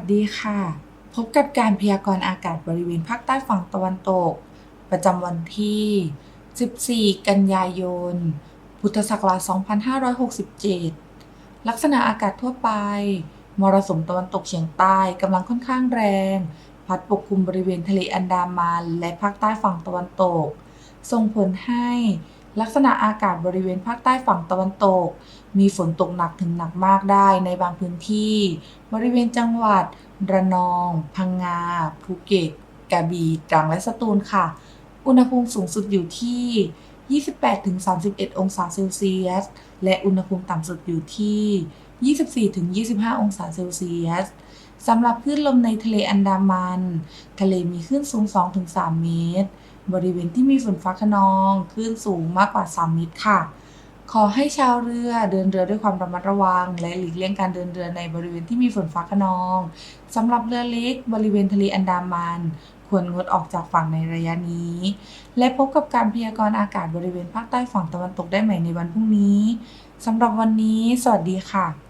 สดีค่ะ พบกับการพยากรณ์อากาศบริเวณภาคใต้ฝั่งตะวันตก ประจำวันที่ 14 กันยายน พุทธศักราช 2567 ลักษณะอากาศทั่วไป มรสุมตะวันตกเฉียงใต้กำลังค่อนข้างแรง พัดปกคลุมบริเวณทะเลอันดามันและภาคใต้ฝั่งตะวันตก ส่งผลให้ ลักษณะอากาศบริเวณภาคใต้ฝั่งตะวันตก มีฝนตกหนักถึงหนักมากได้ในบางพื้นที่ บริเวณจังหวัด ระนอง พังงา ภูเก็ต กระบี่ตรังและสตูลค่ะ อุณหภูมิสูงสุดอยู่ที่ 28-31 องศาเซลเซียส และอุณหภูมิต่ำสุดอยู่ที่ 24-25 องศาเซลเซียส สำหรับคลื่นลมในทะเลอันดามัน ทะเลมีคลื่นสูง 2-3 เมตร บริเวณที่มีฝนฟ้าคะนองคลื่นสูงมากกว่า 3 เมตรค่ะ ขอให้ชาวเรือเดินเรือด้วยความระมัดระวัง และหลีกเลี่ยงการเดินเรือในบริเวณที่มีฝนฟ้าคะนองสำหรับเรือเล็กบริเวณทะเลอันดามันควรงดออกจากฝั่งในระยะนี้ และพบกับการพยากรณ์อากาศบริเวณภาคใต้ฝั่งตะวันตกได้ใหม่ในวันพรุ่งนี้สำหรับวันนี้ สวัสดีค่ะ